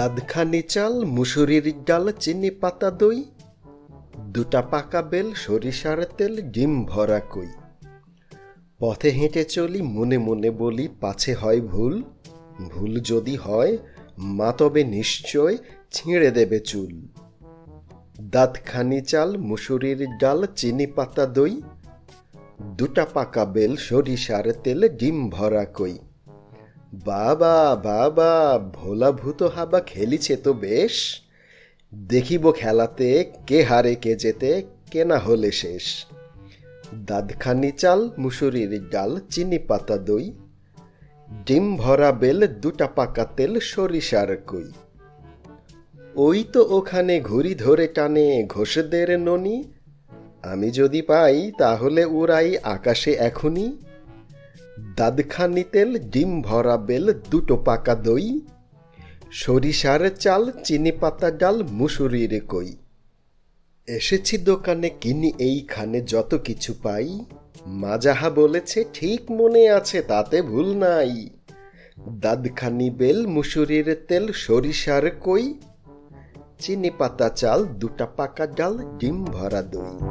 দাদখানি চাল, মুসুরির ডাল, চিনি পাতা দই, দুটা পাকা বেল, সরিষার তেল, ডিম ভরা কই। পথে হেঁটে চলি, মনে মনে বলি, পাছে হয় ভুল। ভুল যদি হয়, মা তবে নিশ্চয় ছিঁড়ে দেবে চুল। দাঁতখানি চাল, মুসুরির ডাল, চিনি পাতা দই, দুটা পাকা বেল, সরিষার তেল, ডিম ভরা কই। বাবা বাবা, ভোলা ভূত হাবা খেলিছে তো বেশ। দেখিব খেলাতে কে হারে, কে যেতে কে না হলে শেষ। দাদখানি চাল, মুসুরির ডাল, চিনি পাতা দই। ডিম ভরা বেল, দুটা পাকা তেল, সরিষার কই। ওই তো ওখানে ঘুড়ি ধরে টানে ঘোষদের ননি। আমি যদি পাই, তাহলে উড়াই আকাশে এখনই দাদখানি তেল, ডিম ভরা বেল, দুটো পাকা দই, সরিষার চাল, চিনি পাতা ডাল, মুসুরির কই। এসেছি দোকানে, কিনি এইখানে যত কিছু পাই। মা যাহা বলেছে, ঠিক মনে আছে, তাতে ভুল নাই। দাদখানি বেল, মুসুরির তেল, সরিষার কই। চিনি পাতা চাল, দুটা পাকা ডাল, ডিম ভরা দই।